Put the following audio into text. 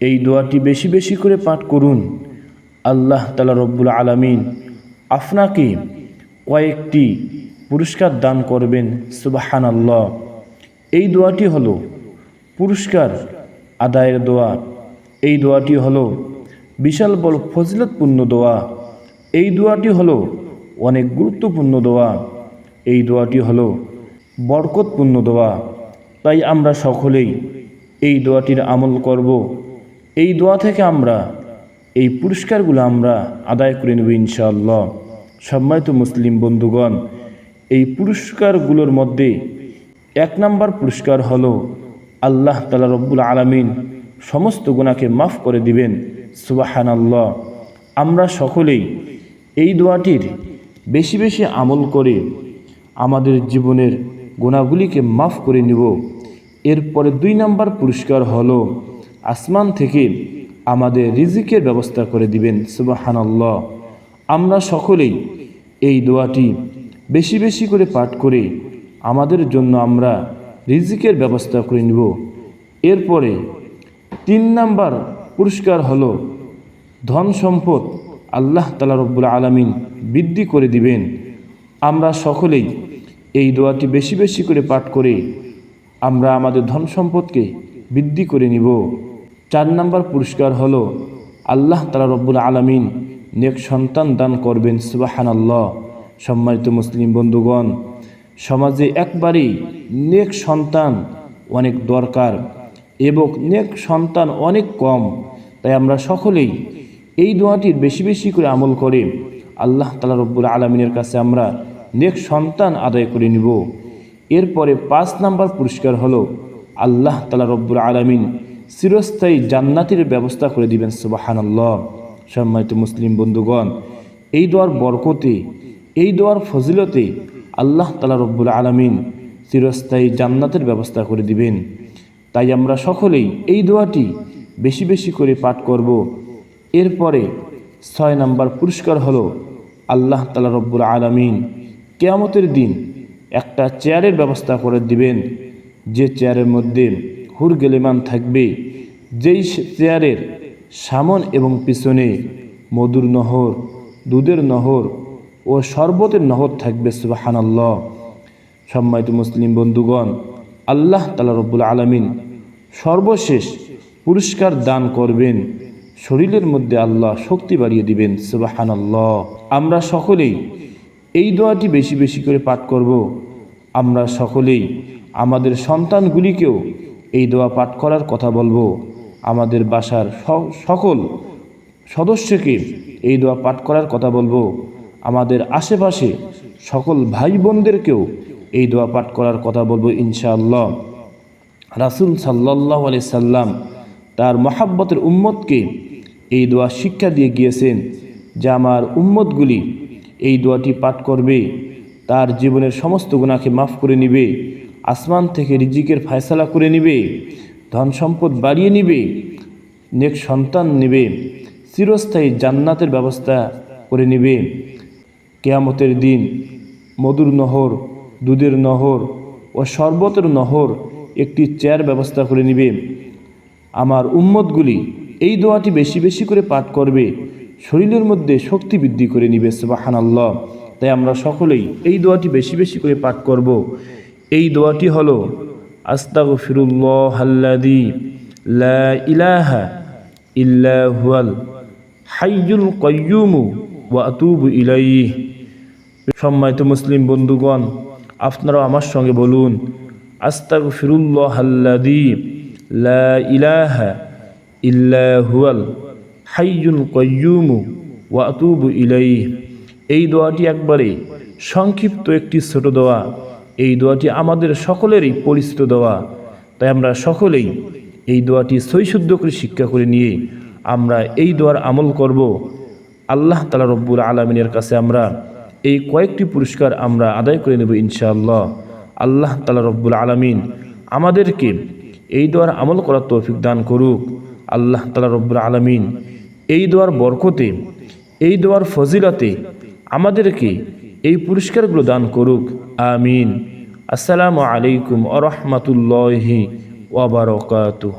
এই দোয়াটি বেশি বেশি করে পাঠ করুন। আল্লাহ তালা রব্বুল আলমিন আপনাকে কয়েকটি পুরস্কার দান করবেন সুবাহান আল্লাহ এই দোয়াটি হলো পুরস্কার আদায়ের দোয়া। এই দোয়াটি হলো বিশাল বড় ফজিলতপূর্ণ দোয়া। এই দোয়াটি হলো অনেক গুরুত্বপূর্ণ দোয়া। এই দোয়াটি হলো বরকতপূর্ণ দোয়া। তাই আমরা সকলেই এই দোয়াটির আমল করব। এই দোয়া থেকে আমরা, এই পুরস্কারগুলো আমরা আদায় করে নেব ইনশাআল্লাহ। সম্মানিত মুসলিম বন্ধুগণ, এই পুরস্কারগুলোর মধ্যে এক নম্বর পুরস্কার হলো আল্লাহ তালা রব্বুল আলমিন সমস্ত গুণাকে মাফ করে দিবেন সুবাহান আল্লাহ আমরা সকলেই এই দোয়াটির বেশি বেশি আমল করে আমাদের জীবনের গুণাগুলিকে মাফ করে নিব। এরপরে দুই নাম্বার পুরস্কার হলো আসমান থেকে আমাদের রিজিকের ব্যবস্থা করে দিবেন সুবাহান আল্লাহ আমরা সকলেই এই দোয়াটি বেশি বেশি করে পাঠ করে আমাদের জন্য আমরা রিজিকের ব্যবস্থা করে নিব। এরপরে তিন নাম্বার পুরস্কার হলো ধন সম্পদ আল্লাহ তালা রব্বুল আলমিন বৃদ্ধি করে দিবেন। আমরা সকলেই এই দোয়াটি বেশি বেশি করে পাঠ করে আমরা আমাদের ধন সম্পদকে বৃদ্ধি করে নিব। চার নাম্বার পুরস্কার হলো আল্লাহ তালা রব্বুল আলমিন নেক সন্তান দান করবেন সুবাহান আল্লাহ সম্মানিত মুসলিম বন্ধুগণ, সমাজে একবারেই নেক সন্তান অনেক দরকার এবং নেক সন্তান অনেক কম। তাই আমরা সকলেই এই দোয়াটির বেশি বেশি করে আমল করে আল্লাহ তালা রব্বুল আলমিনের কাছে আমরা নেক সন্তান আদায় করে নিব। এরপরে পাঁচ নাম্বার পুরস্কার হলো আল্লাহ তালা রব্বুল আলমিন চিরস্থায়ী জান্নাতির ব্যবস্থা করে দিবেন, সুবাহানাল্লাহ। সম্মানিত মুসলিম বন্ধুগণ, এই দোয়ার বরকতে, এই দোয়ার ফজিলতে আল্লাহ তালা রব্বুল আলমিন চিরস্থায়ী জান্নাতের ব্যবস্থা করে দিবেন। তাই আমরা সকলেই এই দোয়াটি বেশি বেশি করে পাঠ করব। এরপরে ছয় নাম্বার পুরস্কার হলো আল্লাহ তালা রব্বুল আলমিন কেয়ামতের দিন একটা চেয়ারের ব্যবস্থা করে দিবেন। যে চেয়ারের মধ্যে হুর গেলেমান থাকবে, যেই চেয়ারের সামন এবং পিছনে মধুর নহর, দুধের নহর ও শরবতের নহর থাকবে, সুবাহানাল্লাহ। সম্মানিত মুসলিম বন্ধুগণ, আল্লাহ তালা রব্বুল আলমিন সর্বশেষ পুরস্কার দান করবেন, শরীরের মধ্যে আল্লাহ শক্তি বাড়িয়ে দিবেন, সুবাহানাল্লাহ। আমরা সকলেই এই দোয়াটি বেশি বেশি করে পাঠ করব। আমরা সকলেই আমাদের সন্তানগুলিকেও এই দোয়া পাঠ করার কথা বলব। আমাদের বাসার সকল সদস্যকে এই দোয়া পাঠ করার কথা বলব। আমাদের আশেপাশে সকল ভাই বোনদেরকেও এই দোয়া পাঠ করার কথা বলব ইনশাআল্লাহ। রাসুল সাল্লাহ আলি সাল্লাম তার মহাব্বতের উম্মতকে এই দোয়া শিক্ষা দিয়ে গিয়েছেন যে আমার উম্মতগুলি এই দোয়াটি পাঠ করবে, তার জীবনের সমস্ত গুণাকে মাফ করে নিবে আসমান থেকে রিজিকের ফায়সালা করে নিবে, ধন সম্পদ বাড়িয়ে নিবে, নেক সন্তান নেবে, চিরস্থায়ী জান্নাতের ব্যবস্থা করে নিবে। কেয়ামতের দিন মধুর নহর, দুধের নহর ও শরবতের নহর একটি চেয়ার ব্যবস্থা করে নিবে। আমার উম্মতগুলি এই দোয়াটি বেশি বেশি করে পাঠ করবে, শরীরের মধ্যে শক্তি বৃদ্ধি করে নিবে সুবাহান আল্লাহ তাই আমরা সকলেই এই দোয়াটি বেশি বেশি করে পাঠ করব। এই দোয়াটি হলো আস্তাগ ফিরুল্লাহ আল্লাদি লা ইলাহা ইল্লা হুয়াল হাইয়ুল কয়্যুমু ওয়া আতুবু সম্মানিত মুসলিম বন্ধুগণ, আপনারাও আমার সঙ্গে বলুন আস্তাগ ফিরুল্লাহ আল্লাদি লা ইলাহা ইল্লা হুয়াল হাইয়ুল কয়্যুমু ওয়া আতুবু এই দোয়াটি একবারে সংক্ষিপ্ত একটি ছোট দোয়া। এই দোয়াটি আমাদের সকলেরই পরিচিত দোয়া তাই আমরা সকলেই এই দোয়াটি সৈশুদ্ধ করে শিক্ষা করে নিয়ে আমরা এই দোয়ার আমল করব। আল্লাহ তালা রব্বুল আলমিনের কাছে আমরা এই কয়েকটি পুরস্কার আমরা আদায় করে নেব ইনশাআল্লাহ। আল্লাহ তালা রব্বুল আলমিন আমাদেরকে এই দোয়ার আমল করার তৌফিক দান করুক। আল্লাহ তালা রব্বুল আলমিন এই দোয়ার বরকতে, এই দোয়ার ফজিলাতে আমাদেরকে এই পুরস্কারগুলো দান করুক। আমিন। আসসালামু আলাইকুম আ রহমতুল্লাহি ওবরকাতুহ